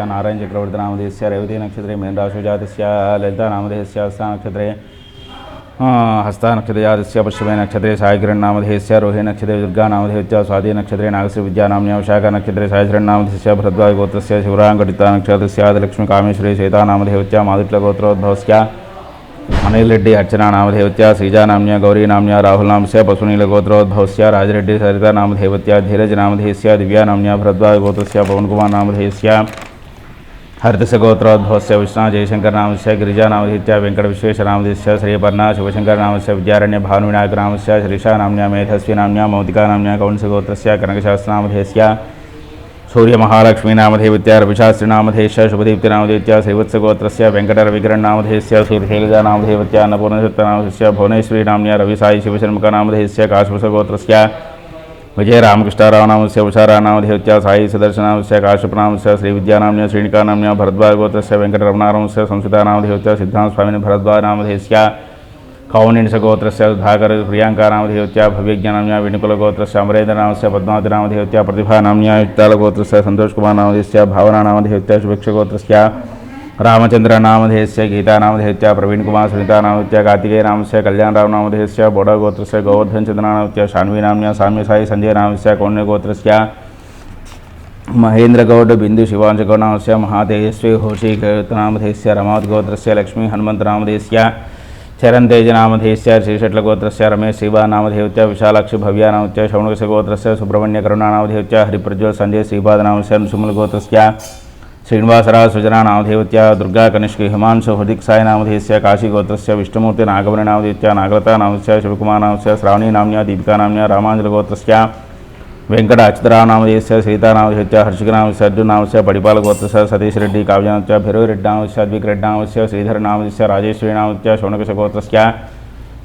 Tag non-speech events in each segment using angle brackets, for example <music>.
नक्षत्रस्य नारायणचक्रवर्तिनामधेयस्य रेवतीनक्षत्रे मेन्द्राशुजातस्य ललितानामधेयस्य हस्तानक्षत्रे हस्तानक्षत्रजातस्य पश्चिमेनक्षत्रे सायकिरण्नामधेयस्य रोहिणक्षत्रे दुर्गानामधेयस्य स्वाधीनक्षत्रे नागश्रीविद्यानाम्न्यां नक्षत्र सायकिरण्नामधेयस्य भरद्वाजगोत्रस्य शिवराङ्गटितानक्षत्रस्य आदिलक्ष्मीकामेश्वरी श्वेतानामधेयस्य माधुट्यगोत्रोद्भवस्य अनिलरेड्डी अर्चनानामधेवत्या श्रीजानाम्न्या, गौरीनाम्न्या, राहुलनामस्य, पशुनीलगोत्रोद्भवस्य, राजरेड्डी सरितानामधेवत्या धीरजनामधेयस्य, दिव्यानाम्न्या, भरद्वाजगोत्रस्य, पवनकुमारनामधेयस्य हर्तसगोत्रोद्भवस्य विष्णुजयशङ्करनामस्य गिरिजानामधीत्या वेङ्कटविश्वेशनामधीस्य श्रीपर्णा से विद्यारण्य भानुविनायकनामस्य श्रीशानाम्न्या मेधस्वीनाम्न्या मौतिकानाम्न्या कौण्सगोत्रस्य कनकशास्त्रनामधेयस्य सूर्यमहालक्ष्मीनामधेवित्या रविशास्त्रिनामधेयस्य शुभदीप्तिनामधेत्या श्रीवत्सगोत्रस्य वेङ्कटरविकिरणनामधेयस्य सूर्यशैलजानामधेवत्या अन्नपूर्णशक्तनामधेयस्य भुवनेश्वरीनाम्न्या रविसायि शिवशर्मकनामधेयस्य काश्वसगोत्रस्य विजय रामकृष्णारावनाम से उषारा देवत्या साई सदर्शनाम से काश्यपनाम से श्रीविद्यानाम्य श्रीणिकानाम्य भरद्वागोत्र से वेंकटरमणाराम से संस्कृतानाम देवत्या सिद्धांत स्वामी भरद्वानामधेस्या कौनिणसगोत्र से सुधाकर प्रियांकानामधेवत्या भव्यज्ञानाम्या वेणुकुलगोत्र से अमरेन्द्रनाम से पद्मावतीनामधेवत्या प्रतिभानाम्या युक्तालगोत्र से संतोषकुमारनामधेस्या रविशास्त्रीनामधेयस्य शुभदीप्तिनामधेत्या श्रीवत्सगोत्रस्य वेङ्कटरविकिरणनामधेयस्य श्रीशैलजानामधेवत्या अन्नपूर्णशक्तनामधेयस्य भुवनेश्वरीनाम्न्या रविसाई शिवशर्मकनामधेयस्य काश्मसगोत्रस्य विजयरामकृष्णारावनामस्य उषारानामधेवत्या साई सुदर्शनामस्य काश्यपनामस्य श्रीविद्यानाम्न्या श्रीनिकानाम्न्या भरद्वाजगोत्रस्य वेङ्कटरमणारामस्य संस्कृतानामधेवत्या सिद्धान्तस्वामिनि भरद्वाजनामधेयस्य कौनिणसगोत्रस्य सुधाकर प्रियाङ्कानामधेवत्या भव्यज्ञानाम्या वेणुकुलगोत्रस्य अमरेन्द्रनामस्य पद्मावतिनामधेवत्या प्रतिभानाम्न्या युक्तालगोत्रस्य सन्तोषकुमारनामधेयस्य भावनानामधेवत्या शुभेक्षगोत्रस्य रामचन्द्रनामधेयस्य गीतानामधेयत्या प्रवीणकुमार सुनीतानामधेयत्या कार्तिकेयनामस्य कल्याणरावनामधेयस्य बोडगोत्रस्य गोवर्धनचन्द्रनामत्या शान्वीनाम्न्या साम्यसाई सञ्जयनामस्य कौण्यगोत्रस्य महेन्द्रगौड बिंदु शिवांशगौनामस्य महातेजस्वी होशीकृतनामधेयस्य रमावतगोत्रस्य लक्ष्मी हनुमन्तनामधेयस्य चरन्तेजनामधेयस्य श्रीषट्लगोत्रस्य रमेश श्रीबानामधेयत्या विशालाक्षि भव्यानामत्या शौनकसगोत्रस्य सुब्रह्मण्यकरुणानामधेयत्या हरिप्रज्वल सञ्जय श्रीपादनामस्य श्रीनिवासराव सुजना नामधेवत्या दुर्गा कनिष्क हिमांशु हृदिक साय नामधेयस्य काशीगोत्रस्य विष्णुमूर्ति नागमणि नामधेयत्या नागरता से शिवकुमार नामस्य श्रावणी नाम दीपिका नाम रामांजलगोत्र वेंकट अक्षतरा नामधेयस्य सीता नामधेयत्या हर्षिक नामस्य अर्जुन नामस्य पडिपालगोत्रस्य सतीश रेड्डी काव्यानामस्य भैरवी रेड्डी अद्विक रेड्डी नामस्य श्रीधर नामधेयस्य राजेश्वरी नामधेयत्या शौनकशगोत्रस्य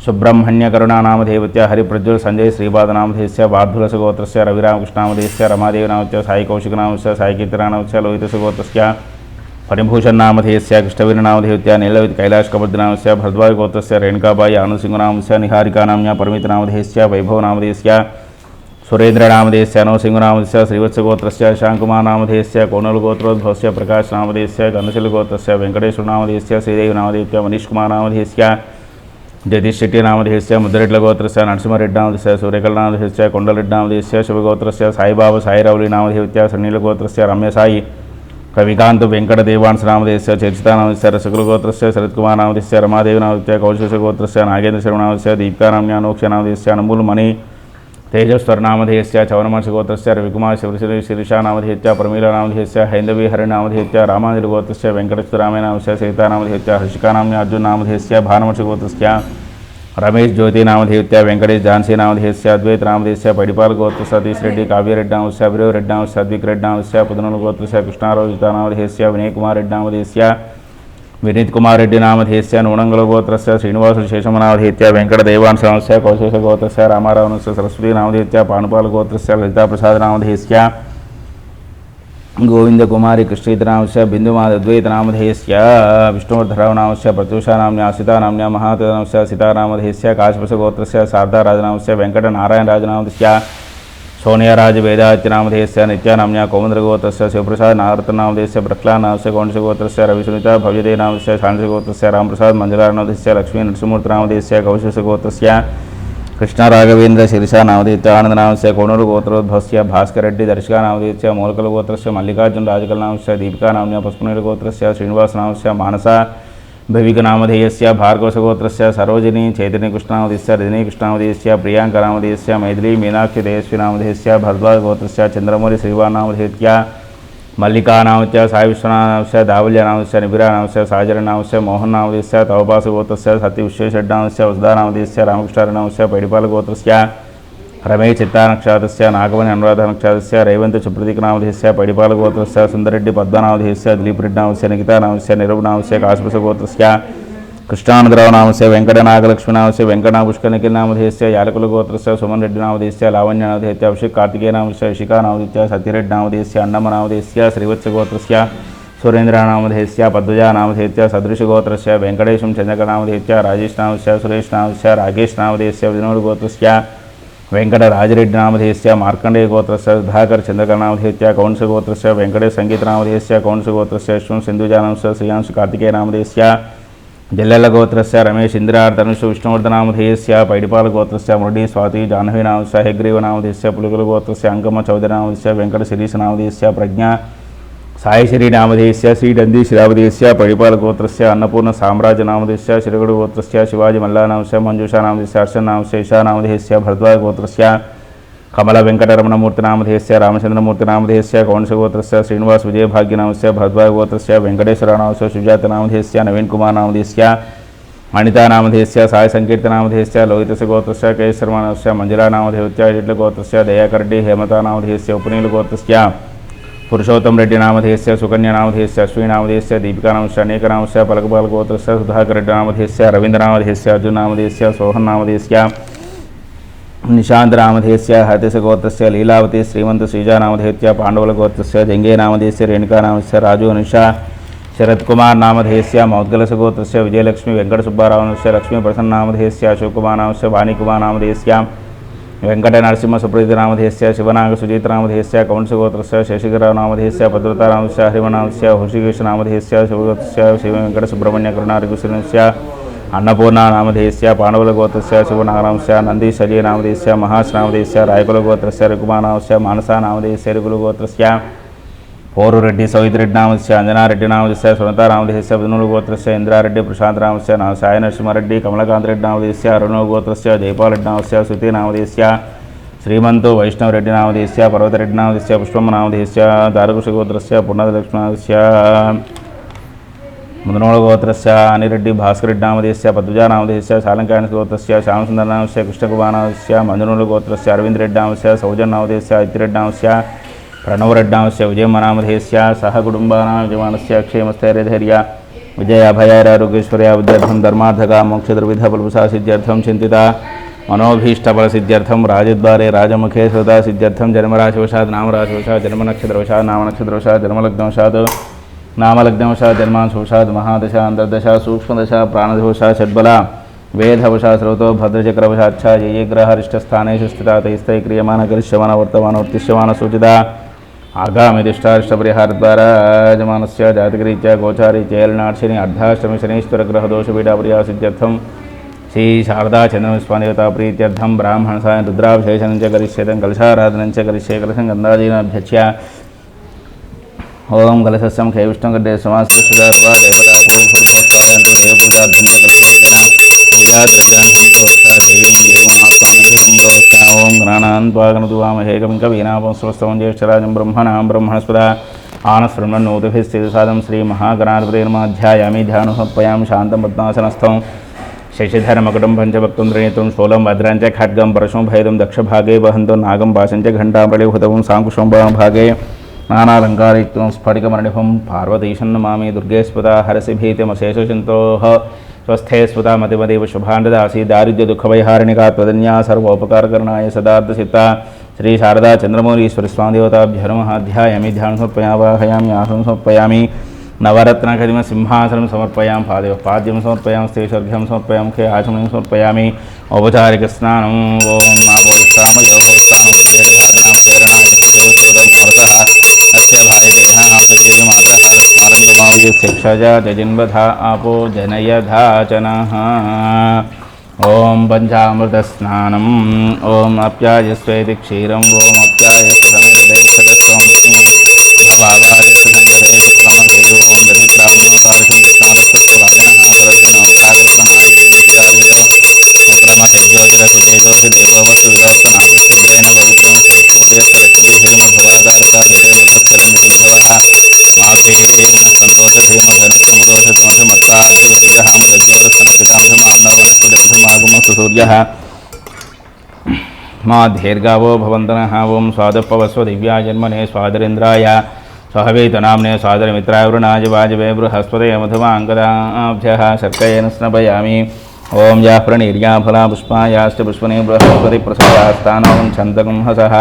सुब्रह्मण्य करुणानामधेवत्या हरिप्रज्वल संजय श्रीपादनामधेयस्य बार्धुलसगोत्रस्य रविरामकृष्णामधेयस्य रमादेवनामस्य साई कौशिकनामस्य साई कीर्तनामस्य लोहितसगोत्रस्य फणिभूषणनामधेयस्य कृष्णवीरनामधेवत्या नीलवित् कैलाश कबद्रनामस्य भरद्वाजगोत्रस्य, रेणुकाबाई, आनुसिंहनामस्य निहारिकानाम्या परमितनामधेयस्य वैभवनामधेयस्य, सुरेन्द्रनामधेयस्य अनोसिंहनामधेयस्य श्रीवत्सगोत्रस्य, शाङ्कुमारनामधेयस्य, कोनलगोत्रोद्भवस्य, प्रकाशनामधेयस्य गणशिलगोत्रस्य वेङ्कटेश्वरनामधेयस्य श्रीदेवनामधेयत्या मनीषकुमारनामधेयस्य జగదీష్ శెట్టి నామధేయస్య ముద్రరెడ్ల గోత్రస్య నరసింహారెడ్డి నామధేయస్య సూర్యకళ నామధేయస్య కొండలరెడ్డి నామధేయస్య శివగోత్రస్య సాయిబాబా సాయిరౌలి నామధేయత్య సన్నీల గోత్రస్య రమ్యసాయి కవికాంత్ వెంకట దేవాంశ నామధేయస్య చర్చితానామధేయస్య రసకుల గోత్రస్య శరత్కుమార్ నామధేయస్య రమాదేవి నామధేయస్య కౌశేష గోత్రస్య నాగేంద్ర శర్మనామధేయస్య దీపికానామ్య అనోక్ష నామధేయస్య అనుమూల్ మణి తేజస్వర్నామధేయస్య చవనమర్షగోత్రస్య రవికుమార్ శివశ్రీ శిరీషానామధేయత్య ప్రమీలనామధేయస్య హైందవీ హరినామధేయత్య రామాంజలిగోత్రస్య వెంకటేశ్వరామేనామస్య సీతానామధేయత్య హర్షికానామ్య అర్జునామధేయస్య భానుమర్షగోత్రస్య రమేష్ జ్యోతినామధేయత్య వెంకటేష్ ఝాన్సీ నామధేయస్య పడిపాల గోత్ర సతీష్ రెడ్డి కావ్యరెడ్డి అభిరవ్ రెడ్డి అద్విక్ రెడ్డి నామస్య పుదనుల గోత్రస్య కృష్ణారావు నామధేయస్య వినయ్ కుమార్ రెడ్డామధేయస్య వినీత్ కుమార్ రెడ్డి నామధేయస్య నూనంగల గోత్రస్య శ్రీనివాసుడు శేషమనామధేత్య వెంకట దేవాన్ సమస్య కౌశేష గోత్రస్య రామారావణస్య సరస్వతి నామధేత్య పానుపాల గోత్రస్య లలితా నామధేస్య గోవింద కుమారి కృష్ణీతనామస్య విష్ణువర్ధరావు నామస్య ప్రత్యూషానామ్య సీతానామ్య మహాతనామస్య సీతారామధేస్య సీతారామధేయస్య కాశపసగోత్రస్య శారదారాజనామస్య వెంకట నారాయణ వెంకటనారాయణరాజనామస్య సోనియారాజ వేదాత్యనామధేయస్య నిత్యానామ్య కౌముద్రగోత్రస్య శివప్రసాద్ నారతనామధేయస్య ప్రహ్లానామస్య కౌండశగోత్రస్య రవిసునిత భవ్యదేనామస్య శాంతిగోత్రస్య రామప్రసాద్ మంజులారనామధేయస్య లక్ష్మీ నరసింహూర్తినామధేయస్య కౌశికగోత్రస్య కృష్ణరాఘవేంద్ర శిరిషా నామధేయత్య ఆనందనామస్య కోనూరు గోత్రోద్భవస్య భాస్కరెడ్డి దర్శకా నామధేయస్య మూలకల గోత్రస్య మల్లికార్జున రాజకల నామస్య దీపికా నామ్య పుష్పనీల గోత్రస్య శ్రీనివాస నామస్య మానస भविकनामधेयस्य भार्गवसगोत्रस्य, सरोजिनी चैतन्यकृष्णावधीस्य रजनीकृष्णावधीस्य प्रियाङ्कनामधेयस्य, मैथिली मीनाक्षिदेश्विनामधेयस्य भरद्वाजगोत्रस्य, चन्द्रमौली श्रीवानामधेत्या मल्लिकानामस्य सायविश्वनामस्य दावल्यनामस्य निबिरानामस्य साजरनामस्य मोहन्नामधेयस्य, तवपासगोत्रस्य सत्यविश्वेषड्नामस्य वसुधानामधेयस्य रामकृष्णारनामस्य पैडिपालगोत्रस्य రమే చిత్తానక్షాతస్య నాగమణి అనురాధ నక్షాతస్య రేవంత్ చుప్రతీకనామధేయస్య పడిపాల గోత్రస్య సుందరెడ్డి పద్మనామధేయస్య దిలీప్ రెడ్డి నామస్య నిఖితానామస్య నిరూపనామస్య కాశ్మస గోత్రస్య కృష్ణానందరావు నామస్య వెంకట నాగలక్ష్మి నామస్య వెంకట పుష్కర నిఖిల్ యాలకుల గోత్రస్య సుమన్ రెడ్డి నామధేయస్య లావణ్య నామధేయత్య అభిషేక్ కార్తికేయ నామస్య ఇషికా నామధేయత్య సత్యరెడ్డి నామధేయస్య అన్నమ్మ నామధేయస్య శ్రీవత్స గోత్రస్య సురేంద్ర నామధేయస్య పద్మజా నామధేయత్య సదృశ గోత్రస్య వెంకటేశం చంద్రక నామధేయత్య రాజేష్ నామస్య సురేష్ నామస్య రాకేష్ నామధేయస్య వినోద్ గోత్రస్య వెంకటరాజరెడ్డి నామధేస్య మార్కండేయ గోత్రస్య సుధాకర్ చంద్రకర్ నామధేయస్య కౌంస గోత్రస్య వెంకటేశ సంగీత నామధేస్య కౌంస గోత్రస్య అశ్వం సింధుజానంశ శ్రీయాంశు కార్తికేయ నామధేస్య జల్లెల గోత్రస్య రమేష్ ఇందిరార్ధనుషు విష్ణువర్ధనామధేయస్య పైడిపాల గోత్రస్య మురళి స్వాతి జాహ్నవి నామస్య హెగ్రీవ నామధేస్య పులుగుల గోత్రస్య అంకమ్మ చౌదరి నామధేస్య వెంకట శిరీష నామధేస్య ప్రజ్ఞ సాయిశ్రీ నామధేయస్య శ్రీడంది శ్రావదేశ్య పడిపాల గోత్రస్య అన్నపూర్ణ సామ్రాజ్య నామధేయస్య శిరగడు గోత్రస్య శివాజీ మల్లా మంజుషా నామధేయస్య హర్షన్ నామస్య ఇషా నామధేయస్య భరద్వాజ గోత్రస్య కమల వెంకటరమణమూర్తి నామధేయస్య రామచంద్రమూర్తి నామధేయస్య కౌంసగోత్రస్య శ్రీనివాస్ విజయభాగ్య నామస్య భరద్వాజ గోత్రస్య వెంకటేశ్వర నామస్య సుజాత నామధేయస్య నవీన్ కుమార్ నామధేయస్య మణితా నామధేయస్య సాయి సంకీర్త నామధేయస్య లోహితస గోత్రస్య కేశర్మ నామస్య మంజులా నామధేయస్య ఇట్ల గోత్రస్య దయాకరెడ్డి హేమతా నామధేయస్య ఉపనీల గోత్రస్య पुरुषोत्तम रेड्डी नामधेय सुकन्या नामधेयस्य, अश्विनी नामधेयस्य, दीपिका नामस्य अनेक नामस्य पलकपाल गोत्रस्य सुधाकर रेड्डी नामधेय रविंद्र नामधेयस्य, अर्जुन नामधेय सोहन नामधेयस्य, निशांत लीलावती, श्रीमंत श्रीजा नामधेयस्य, पांडवल गोत्रस्य, जंगे नामधेयस्य, रेणुका राजू अनुषा शरद कुमार नामधेयस्य विजयलक्ष्मी, वेंकट सुब्बाराव नामस्य लक्ष्मी प्रसन्न नामधेय अशोक नाम से वाणी कुमार వెంకట నరసింహ సుప్రీతి నామధేయస్య శివనాగ సుజీత నామధేయస్య కౌంసగోత్రస్య శశిధరరావు నామధేయస్య భద్రతా నామస్య హరిమనామస్య హృషికేశ నామధేయస్య శివగోత్రస్య శివ వెంకట సుబ్రహ్మణ్య కరుణారికృష్ణస్య అన్నపూర్ణ నామధేయస్య పాండవుల గోత్రస్య శివనాగనామస్య నంది శల్య నామధేయస్య మహాస్ నామధేయస్య రాయకుల గోత్రస్య రుకుమా మానసా మానస నామధేయస్య రుగుల గోత్రస్య పోరురెడ్డి సౌయితిరెడ్డి నామస్య అంజనారెడ్డి నామదిస్య సునత నామధేయస్య వినులు గోత్రస్య ఇంద్రారెడ్డి ప్రశాంత్ రామస్య నా సాయి నరసింహారెడ్డి కమలకాంత్ రెడ్డి నామధేయస్య అరుణ గోత్రస్య జైపాలరెడ్డి నామస్య శృతి నామధేయస్య శ్రీమంతు వైష్ణవరెడ్డి నామధేయస్య పర్వతరెడ్డి నామధేయస్య పుష్పమ్మ నామధేయస్య దారకుశ గోత్రస్య పున్నదలక్ష్మణస్య ముదనోళ గోత్రస్య అనిరెడ్డి భాస్కరెడ్డి నామదేశ్య పద్మజా నామదేశ్య శాలంకాయన గోత్రస్య శ్యామసుందర నామస్య కృష్ణకుమార్ నామస్య మంజనూల గోత్రస్య అరవింద్ రెడ్డి నామస్య సౌజన్ నామదేశ్య ఇతిరెడ్డి నామస్య ప్రణవరెడ్డి నామస్య విజయమ్మ నామధేయస్య సహ కుటుంబానాం యజమానస్య క్షేమస్థైర్యధైర్య విజయ అభయారోగ్యేశ్వర్య విద్యార్థం ధర్మార్థక మోక్షద్రవిధ ఫలపుసా సిద్ధ్యర్థం చింతిత మనోభీష్టఫల సిద్ధ్యర్థం రాజద్వారే రాజముఖే సదా సిద్ధ్యర్థం జన్మరాశివశాత్ నామరాశివశాత్ జన్మనక్షత్రవశాత్ నామనక్షత్రవశాత్ జన్మలగ్నవశాత్ నామలగ్నవశాత్ జన్మాంశవశాత్ మహాదశ అంతర్దశ సూక్ష్మదశ ప్రాణదోష షడ్బల వేదవశా శ్రోతో భద్రచక్రవశాచ్ఛ ఏ आगामी आगामिदिष्टाष्टपरिहारद्वारा यजमानस्य जातकरीत्या गोचारीत्या एलनाक्षिणी अर्धाष्टमी शनैश्वरग्रहदोषपीडापरिहासित्यर्थं श्रीशारदाचन्द्रस्वानिताप्रीत्यर्थं ब्राह्मणसाय रुद्राभिषेचनं च करिष्ये तं कलशाराधनं च करिष्ये, कलशं गन्धादीनाभ्यच्य ओम कलशस्यं खैविष्णं गड्डे समास्कृष्टा देवता पूर्वपूर्वपायन्ते देवपूजार्थं च कलिष्ये देवी देवमात्मा ఓం గణానాన్ త్వాగనదువామహేకం కవీనాపం స్వస్తవం జ్యేష్ఠరాజం బ్రహ్మణాం బ్రహ్మణస్పద ఆనశృణ్వన్నోతిభిస్థితి సాధం శ్రీ మహాగణాధిపతిర్మాధ్యాయామి ధ్యానుసత్వయాం శాంతం పద్మాసనస్థం. శశిధరమకుటం పంచభక్తం త్రినేత్రం స్థూలం భద్రం చ ఖడ్గం పరశుం భైదం దక్షభాగే వహంతం నాగం పాశం చ ఘంటాబలిహుతవం సాంకుశం భాగే. నానాలంకారయుక్తం స్ఫటికమరణిభం పార్వతీశం నమామి హరసి భీతిమశేషచింతో స్వస్థే స్ఫుత మతిమదేవ శుభాండదాసి దారిద్ర్య దుఃఖవైహారిణికా త్వదన్యా సర్వోపకారకరణాయ సదార్థసిత శ్రీ శారదా చంద్రమౌళీశ్వర స్వామిదేవతాభ్య నమ. అధ్యాయమి ధ్యానం సమర్పయావాహయామి ఆసనం సమర్పయామి. నవరత్నకదిమ సింహాసనం సమర్పయాం పాదేవ పాద్యం సమర్పయాం స్థేషర్ఘ్యం సమర్పయాం ఖే ఆచమనం సమర్పయామి. ఔపచారిక స్నానం ఓం మా పోలిస్తామ యోగోత్తానం అస్య భాయ भरतः अस्य भारिदेहापैर्य मातः स्मरयमागे शिक्षजा जजिन्वधा आपो जनयधाचनः ॐ पञ्चामृतस्नानम् ॐ अप्यायस्वेति क्षीरम् ॐ अप्यायस्वसमेदेशदत्वं भावायसुरङ्गदेवो मा दीर्घावो भवन्तनः ॐ स्वादपवस्व दिव्याजन्मने स्वादरेन्द्राय स्वादर स्वादरमित्राय वृणाज वाजवे बृहस्पत मधुमाङ्गदाभ्यः शर्कन स्नपयामि ओं या प्रणीरिया फला पुष्पायाश्च पुष्पने बृहस्पतिप्रसयास्तानं छन्दकं हसः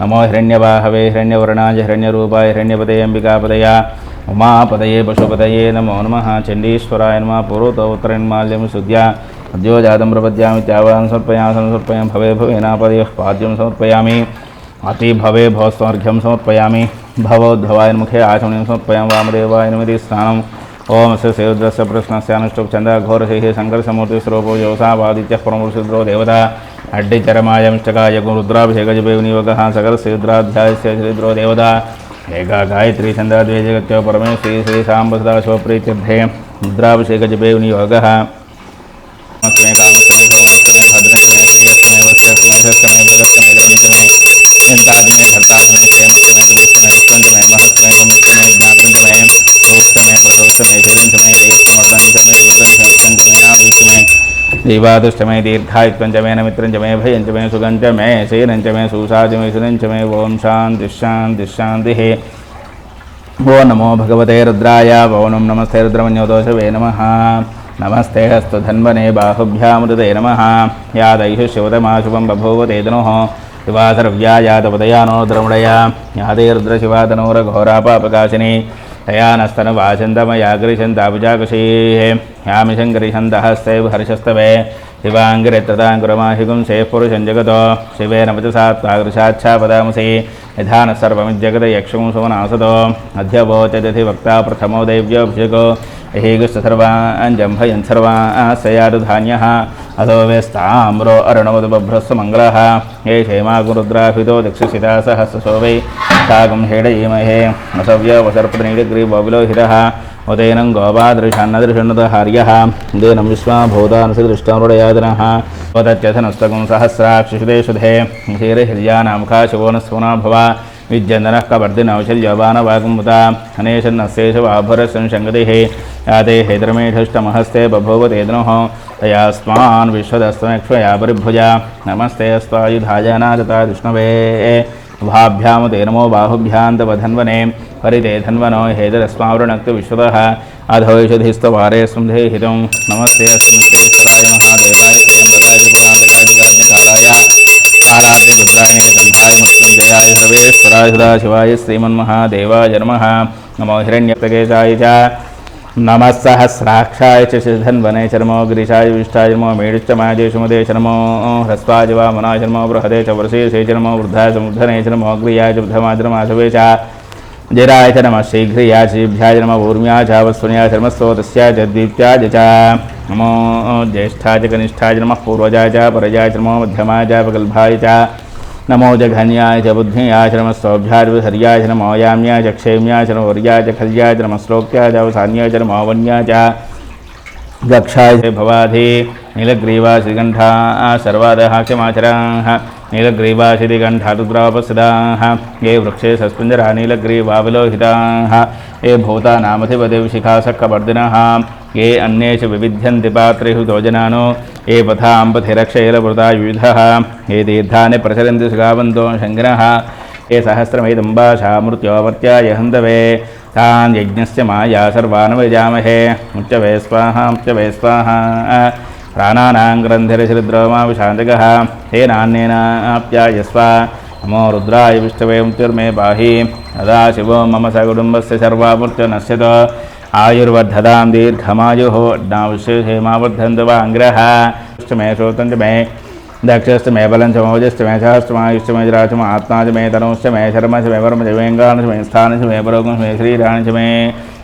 नमो हिरण्यवाहवे हिरण्यवर्णाय हिरण्यरूपाय हिरण्यपदे उमा उमापदये पशुपतये नमो नम। चंडीश्वराय नम। पूर्वतोत्तरन्माल्यं शुद्ध्या अद्यो जातं प्रपद्यामित्यावान् समर्पयामि समर्पयामि। भवे भवेनापदयः पाद्यम समर्पयामि। अति भवे भवस्मर्घ्यं समर्पयामि। भवोद्भवाय मुखे आचमणीं समर्पयामि। वामदेवाय नमिति स्नानम् ओम से सेवद्रस्य प्रश्नस्य अनुष्टुप् चन्द्रघोरशैः शङ्करसमूर्तिस्वरूपो योसावादित्यः परमपुरुषद्रो देवता। अड्डिचरमायंष्टकाय रुद्राभिषेकजपेवनिवकः सकलस्युद्राध्यायस्य श्रीद्रो देवता एका गायत्री छन्दाद्वैजगत्यो परमेश्वरी श्रीसाम्बसदा शिवप्रीत्यर्थे रुद्राभिषेकजपेवनियोगः भद्रमे श्रेयस्मे वस्य कुमभ्यस्तमे దైవాదుష్ట మే దీర్ఘాయుక్తం చ మే నమిత్రం చ మే భయం చ మే సుగం చ మే శయనం చ మే సూసాజ మే సునం చ మే ఓం శాంతి శాంతి శాంతి ఓ నమో భగవతే రుద్రాయ ఓ నం నమస్తే రుద్రమన్యోదోషవే నమ నమస్తే హస్తు ధన్వనే బాహుభ్యామృతే నమ యాదైషు శివతమాశుభం బభూవ తేదను శివాసరవ్యాయాదపదయానోద్రముడయ యాదే రుద్రశివాదనోరఘోరాపాపకాశిని गृशन्तापुजाकुशीः यामिशङ्करिषन्तहस्तैव हर्षस्तवे शिवाङ्गिरित्रताङ्कुरमाहिगुं सेः पुरुषं जगतो शिवेन वचसा त्वागृशाच्छापदामसि यथा न सर्वमिज्जगत यक्षुं सुमनासतो अध्यवोचदधि वक्ता प्रथमो दैव्योऽभिषेको ఏగుష్ట సర్వాంజంభయన్ సర్వాశయారుధాన్య అథో వేస్తామ్రో అరుణవద బభ్రస్సు మంగళ. ఏ క్షేమాగురుద్రాభితో దిక్షుషితా సహస్రశో వై సాగం హేడయీమహే. అసవ్యవసర్పదనీడగ్రీవోవిలోహిత ఉదయనం గోపాదృశాన్నదృషన్నద హర్య దేనం విశ్వాభూతానుసృష్టానుడయాదిన. ఉదత్యథనస్తకం సహస్రాక్షిషుదే శుధే హీరహృదయానాముఖా శివోనస్వనాభవ. విద్యందన కబర్దినౌశల్యోబానవాగుముత అనేషన్నశేషవాభురస్సం సంగతి याते हेद्रमेढष्टमहस्ते बभूव तेदनुः तयास्मान् विश्वदस्तमक्ष्मया परिभुजा। नमस्ते अस्त्वायुधायानादता विष्णवे। भाभ्यां ते नमो बाहुभ्यान्तवधन्वने परिते धन्वनो हेदरस्मावृणक्तु विश्वतः। अधोषधिस्तवारे स्मृधेहितं नमस्ते अस्मृतेश्वराय महादेवाय त्रिपुरान्तकादिकाज्ञकालाय आराध्य रुद्रायणे गन्धाय मृत्युञ्जयाय सर्वेश्वराय सदाशिवाय श्रीमन्महादेवाय नमः। नमो हिरण्यप्रकेशाय च। నమ సహస్రాక్షాయ శశిధన్వనే శర్మో గిరిశాయ విష్టాయ నమో మేడిచ్చ మాజేషుమదే శర్మో హ్రస్వాజవా మనాశర్మో బృహదే చ వృషేషే చర్మో వృద్ధాయ సమృద్ధనే చర్మో అగ్రియాయ బుద్ధమాచరమాశవే చ జరాయ చ నమ శీఘ్రియాయ శీభ్యాయ నమ ఊర్మ్యాయ చావస్వన్యాయ చర్మస్వోతస్యాయ చద్వీప్యాయ చ నమో జ్యేష్ఠాయ కనిష్టాయ నమ పూర్వజాయ పరజాయ చర్మో మధ్యమాయ పగల్భాయ చ नमः पूर्वजाय च परजाय च नमो मध्यमाय च प्रगल्भाय च नमो जघन्याय च बुद्धियाय च नमः सौभ्याय हर्याय च नमो याम्याय च क्षेम्याय च नमो वर्याय च खल्याय च नमः श्लोक्याय च अवसान्याय च नमो वन्याय च दक्षाय च भवाधि नीलग्रीवा श्रीगण्ठा सर्वादः क्षमाचराः नीलग्रीवा श्रीगण्ठा रुद्रापसदाः ये वृक्षे सस्पञ्जरा नीलग्रीवाविलोहिताः ये भूतानामधिपतिशिखासक्कवर्दिनः ये अन्ये च विविध्यन्ति पात्रेषु योजनानो ఏ పథాంబతిరక్షైలవృతా వివిధ ఏ తీర్థాన్ని ప్రచరంతి సుగావంతో శంకర ఏ సహస్రమైదంబాషామృత్యోమర్త్యాయ హందవే తాన్ యజ్ఞస్య మాయా సర్వానవజామహే ముత్యవే స్వాహ ముత్యవే స్వాహ. ప్రాణానాం గ్రంథిరశిరుద్రోమా విశాంతక హే నాన్నేనాప్యాయ స్వ నమో రుద్రాయ విష్ణవే ముత్యుర్మే పాహి సదాశివో మమ సకుటుంబస్ సర్వామృత్యునశ్యతో सर्वामृत्युनश्यत आयुर्वर्धदां दीर्घमायुः अड्नाविशेषेमावर्धन्त वाङ्ग्रः मे श्रोतञ्च मे दक्षश्च मे बलं च मोजश्च मे सहस्रमायुश्च मे जराच मे आत्मा च मे तनुश्च मे शर्म च मे वर्म च वेङ्गाण च मे स्थान च मे परोगं च मे श्रीराणि च मे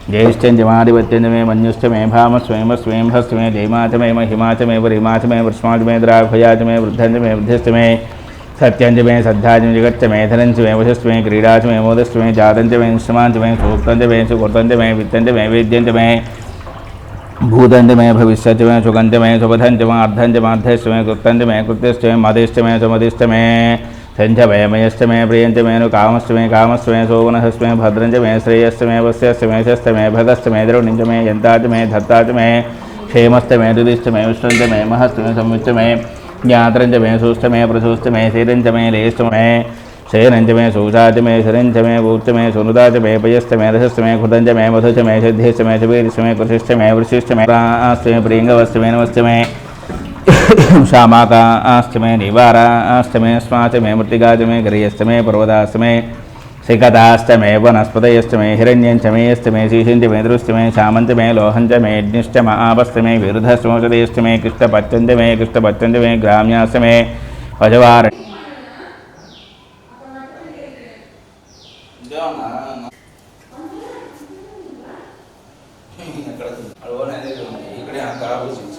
ज्येष्ठं च मादिपत्यं च मे मन्युश्च मे भामस्वेम स्वेम्भश्च मे जयमा च मे महिमा च मे वरिमा च मे वृष्मा च मे द्राघया च मे वृद्धं च मे वृद्धिश्च मे सत्यं च मे सद्धा च मे जगच्च मे मे वशश्च मे क्रीडा च मे मोदश्च मे जातं मे निश्चमान् च मे सूक्तं मे सुकृतं मे वित्तं मे वेद्यं मे भूतं मे भविष्यं च मे सुखं मे सुबधं च मे माध्यश्च मे कृतं च मे कृत्यश्च मे मदिश्च मे सुमदिश्च मे सञ्च मे प्रियञ्च मे नु कामश्च मे कामश्च मे सोवनहश्च मे भद्रञ्च मे श्रेयश्च मे वस्यश्च मे शश्च मे भगश्च मे द्रौणिञ्च मे यन्ता मे धत्ता मे क्षेमश्च मे दुदिश्च मे विष्णुञ्च मे महश्च मे संविच्च मे ज्ञात्रञ्च मे सुश्च मे प्रसूश्च मे शरीरञ्च मे लेश्च मे शयनञ्च मे सूषा च मे शरञ्च मे भूश्च मे सुनुता च मे पयश्च मे रसश्च मे खुदञ्च मे मधुश्च मे सिद्धिश्च मे सुवीरश्च मे कृषिश्च मे वृषिश्च मे प्राश्च मे प्रियङ्गवश्च मे नमश्च मे <coughs> श्यामाकाश्च मे निवाराश्च मे स्मा मे मृत्तिका च मे गरीयश्च मे पर्वताश्च मे శిఖతాశ్చ వనస్పతయష్టమే వనస్పతయశ్చ మే హిరణ్యం చ మేయశ్చ మే శీషంచ మే దృశ్చ మే శామంచ మే లోహంచ మే యజ్ఞశ్చ మ ఆపశ్చ మే విరుధశ్చమోషధేశ్చ ఇక్కడ